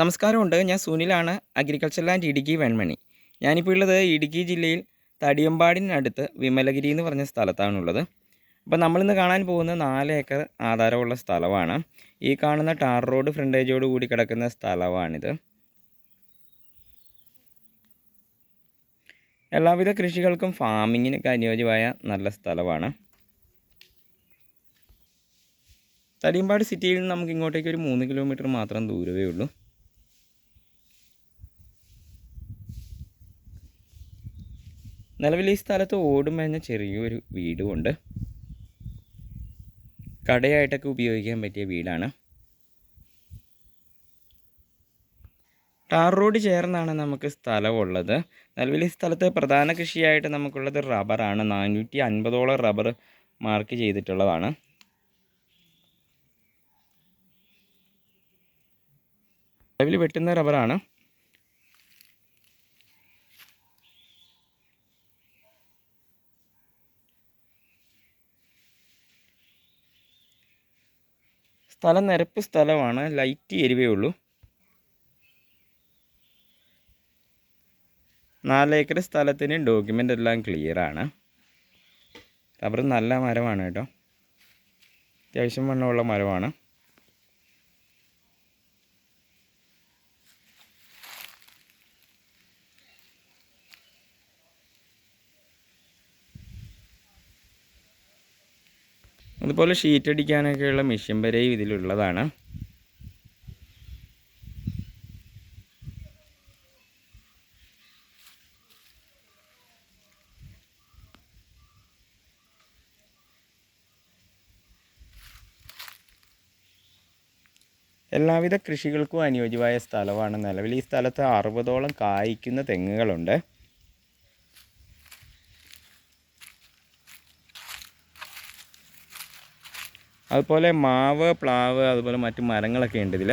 നമസ്കാരമുണ്ട്. ഞാൻ സുനിലാണ് അഗ്രികൾച്ചർ ലാൻഡ് ഇടുക്കി വെൺമണി. ഞാനിപ്പോൾ ഉള്ളത് ഇടുക്കി ജില്ലയിൽ തടിയമ്പാടിനടുത്ത് വിമലഗിരി എന്ന് പറഞ്ഞ സ്ഥലത്താണുള്ളത്. അപ്പോൾ നമ്മളിന്ന് കാണാൻ പോകുന്ന നാല് ഏക്കർ ആധാരമുള്ള സ്ഥലമാണ്. ഈ കാണുന്ന ടാർ റോഡ് ഫ്രണ്ടേജോട് കൂടി കിടക്കുന്ന സ്ഥലമാണിത്. എല്ലാവിധ കൃഷികൾക്കും ഫാമിങ്ങിനൊക്കെ അനുയോജ്യമായ നല്ല സ്ഥലമാണ്. തടിയമ്പാട് സിറ്റിയിൽ നിന്ന് നമുക്ക് ഇങ്ങോട്ടേക്ക് ഒരു മൂന്ന് കിലോമീറ്റർ മാത്രം ദൂരമേ ഉള്ളൂ. നിലവിൽ ഈ സ്ഥലത്ത് ഓടുമേഞ്ഞ ചെറിയൊരു വീടുമുണ്ട്. കടയായിട്ടൊക്കെ ഉപയോഗിക്കാൻ പറ്റിയ വീടാണ്. ടാർ റോഡ് ചേർന്നാണ് നമുക്ക് സ്ഥലമുള്ളത്. നിലവിൽ ഈ സ്ഥലത്ത് പ്രധാന കൃഷിയായിട്ട് നമുക്കുള്ളത് റബ്ബറാണ്. നാനൂറ്റി അൻപതോളം റബ്ബർ മാർക്ക് ചെയ്തിട്ടുള്ളതാണ്. നിലവിൽ വെട്ടുന്ന റബ്ബറാണ്. സ്ഥലം നിരപ്പ് സ്ഥലമാണ്. ലൈറ്റ് എരിവേ ഉള്ളൂ. നാല് ഏക്കർ സ്ഥലത്തിന് ഡോക്യുമെന്റ് എല്ലാം ക്ലിയറാണ് റബ്ബർ നല്ല മരമാണ് കേട്ടോ. അത്യാവശ്യം വണ്ണമുള്ള മരമാണ്. അതുപോലെ ഷീറ്റ് അടിക്കാനൊക്കെയുള്ള മെഷീൻ വരെയും ഇതിലുള്ളതാണ്. എല്ലാവിധ കൃഷികൾക്കും അനുയോജ്യമായ സ്ഥലമാണ്. നിലവിൽ ഈ സ്ഥലത്ത് അറുപതോളം കായ്ക്കുന്ന തെങ്ങുകളുണ്ട്. അതുപോലെ മാവ് പ്ലാവ് അതുപോലെ മറ്റ് മരങ്ങളൊക്കെ ഉണ്ട് ഇതിൽ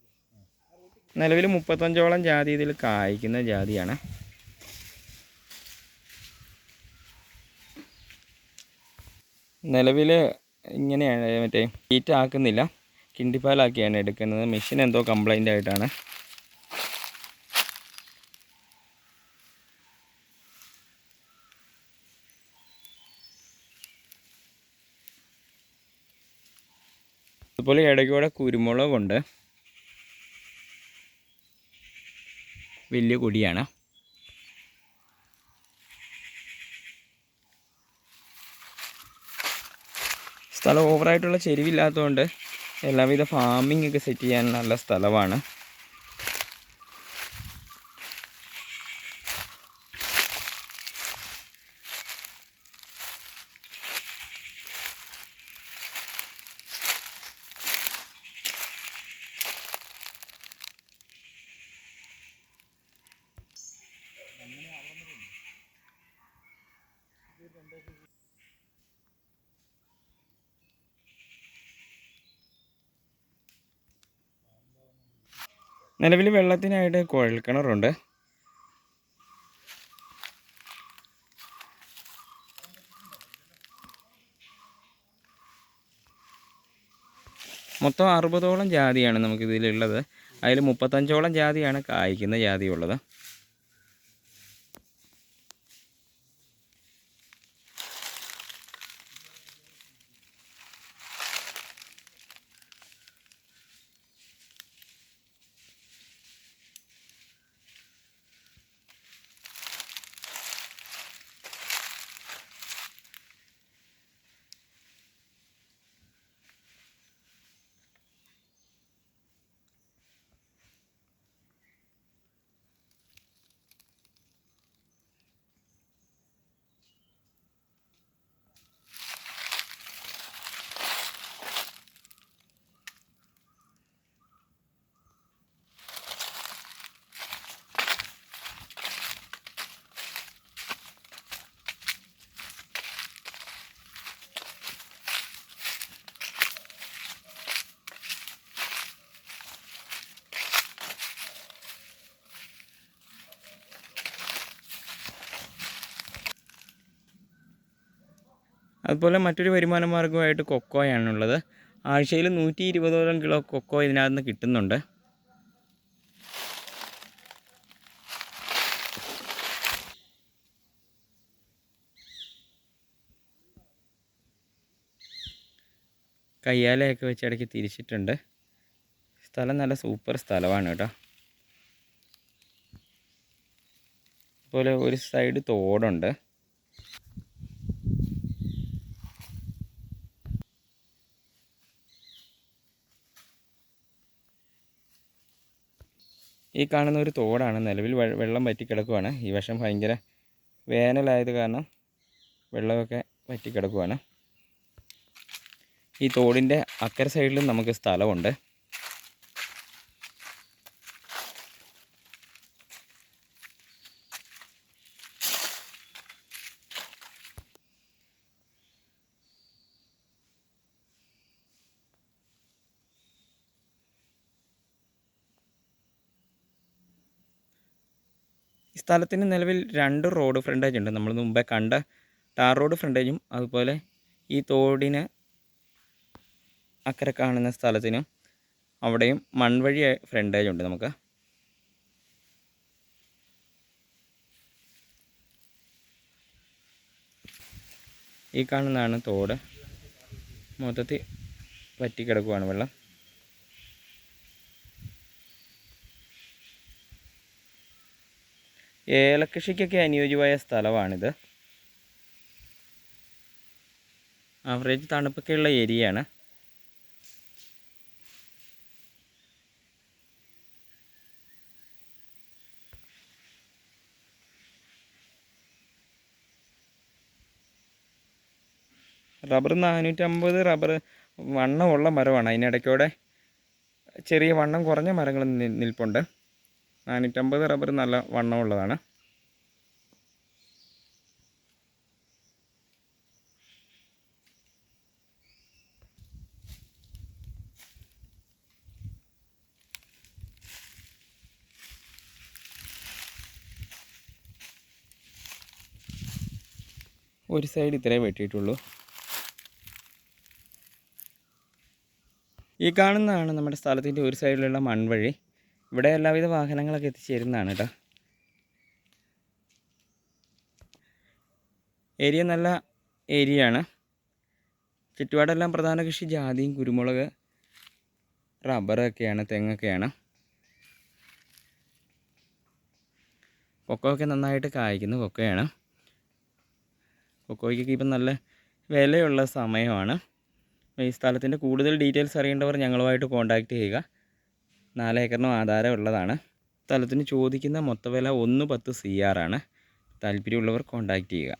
നിലവിൽ മുപ്പത്തഞ്ചോളം ജാതി ഇതിൽ കായ്ക്കുന്ന ജാതിയാണ്. നിലവിൽ ഇങ്ങനെയാണ് മറ്റേ ഹീറ്റ് ആക്കുന്നില്ല. കിണ്ടിപ്പാലാക്കിയാണ് എടുക്കുന്നത്. മെഷീൻ എന്തോ കംപ്ലൈന്റ് ആയിട്ടാണ്. അതുപോലെ ഇടയ്ക്കൂടെ കുരുമുളകുണ്ട്. വലിയ കൊടിയാണ്. സ്ഥലം ഓവറായിട്ടുള്ള ചെരിവില്ലാത്തതുകൊണ്ട് എല്ലാവിധ ഫാമിംഗ് ഒക്കെ സെറ്റ് ചെയ്യാൻ നല്ല സ്ഥലമാണ്. നിലവിൽ വെള്ളത്തിനായിട്ട് കുഴൽക്കിണറുണ്ട് മൊത്തം അറുപതോളം ജാതിയാണ് നമുക്കിതിലുള്ളത്. അതിൽ മുപ്പത്തഞ്ചോളം ജാതിയാണ് കായ്ക്കുന്ന ജാതി ഉള്ളത് അതുപോലെ മറ്റൊരു വരുമാന മാർഗമായിട്ട് കൊക്കോയാണുള്ളത് ആഴ്ചയിൽ നൂറ്റി ഇരുപതോളം കിലോ കൊക്കോ ഇതിനകത്ത് നിന്ന് കിട്ടുന്നുണ്ട്. കയ്യാലയൊക്കെ വെച്ച് ഇടയ്ക്ക് തിരിച്ചിട്ടുണ്ട്. സ്ഥലം നല്ല സൂപ്പർ സ്ഥലമാണ് കേട്ടോ. അതുപോലെ ഒരു സൈഡ് തോടുണ്ട്. ഈ കാണുന്ന ഒരു തോടാണ്. നിലവിൽ വെള്ളം വറ്റി കിടക്കുവാണ്. ഈ വർഷം ഭയങ്കര വേനലായത് കാരണം വെള്ളമൊക്കെ വറ്റി കിടക്കുവാണ്. ഈ തോടിന്റെ അക്കര സൈഡിലും നമുക്ക് സ്ഥലമുണ്ട്. സ്ഥലത്തിന് നിലവിൽ രണ്ട് റോഡ് ഫ്രണ്ടേജ് ഉണ്ട്. നമ്മൾ മുമ്പേ കണ്ട ടാർ റോഡ് ഫ്രണ്ടേജും അതുപോലെ ഈ തോടിന് അക്കരെ കാണുന്ന സ്ഥലത്തിനും അവിടെയും മൺവഴി ഫ്രണ്ടേജ് ഉണ്ട് നമുക്ക്. ഈ കാണുന്നതാണ് തോട്. മൊത്തത്തിൽ വറ്റിക്കിടക്കുവാണ് വെള്ളം. ഏലകൃഷിക്കൊക്കെ അനുയോജ്യമായ സ്ഥലമാണിത്. ആവറേജ് തണുപ്പൊക്കെയുള്ള ഏരിയയാണ് റബ്ബർ നാനൂറ്റമ്പത് റബ്ബർ വണ്ണമുള്ള മരമാണ്. അതിനിടയ്ക്കൂടെ ചെറിയ വണ്ണം കുറഞ്ഞ മരങ്ങൾ നിൽപ്പുണ്ട്. നാനൂറ്റമ്പത് റബ്ബർ നല്ല വണ്ണമുള്ളതാണ് ഒരു സൈഡ് ഇത്രേ വെട്ടിയിട്ടുള്ളൂ. ഈ കാണുന്നതാണ് നമ്മുടെ സ്ഥലത്തിന്റെ ഒരു സൈഡിലുള്ള മൺവഴി. ഇവിടെ എല്ലാവിധ വാഹനങ്ങളൊക്കെ എത്തിച്ചേരുന്നതാണ് കേട്ടോ ഏരിയ നല്ല ഏരിയയാണ്. ചുറ്റുപാടെല്ലാം പ്രധാന കൃഷി ജാതിയും കുരുമുളക് റബ്ബറൊക്കെയാണ് തെങ്ങൊക്കെയാണ്. കൊക്കോ ഒക്കെ നന്നായിട്ട് കായ്ക്കുന്ന കൊക്കോയാണ്. കൊക്കോയ്ക്കൊക്കെ ഇപ്പം നല്ല വിലയുള്ള സമയമാണ്. ഈ സ്ഥലത്തിന്റെ കൂടുതൽ ഡീറ്റെയിൽസ് അറിയേണ്ടവർ ഞങ്ങളുമായിട്ട് കോൺടാക്റ്റ് ചെയ്യുക. നാല് ആധാരമുള്ളതാണ്. സ്ഥലത്തിന് ചോദിക്കുന്ന മൊത്തവില ഒന്ന് പത്ത് സി ആർ ആണ്. താല്പര്യമുള്ളവർ കോൺടാക്റ്റ് ചെയ്യുക.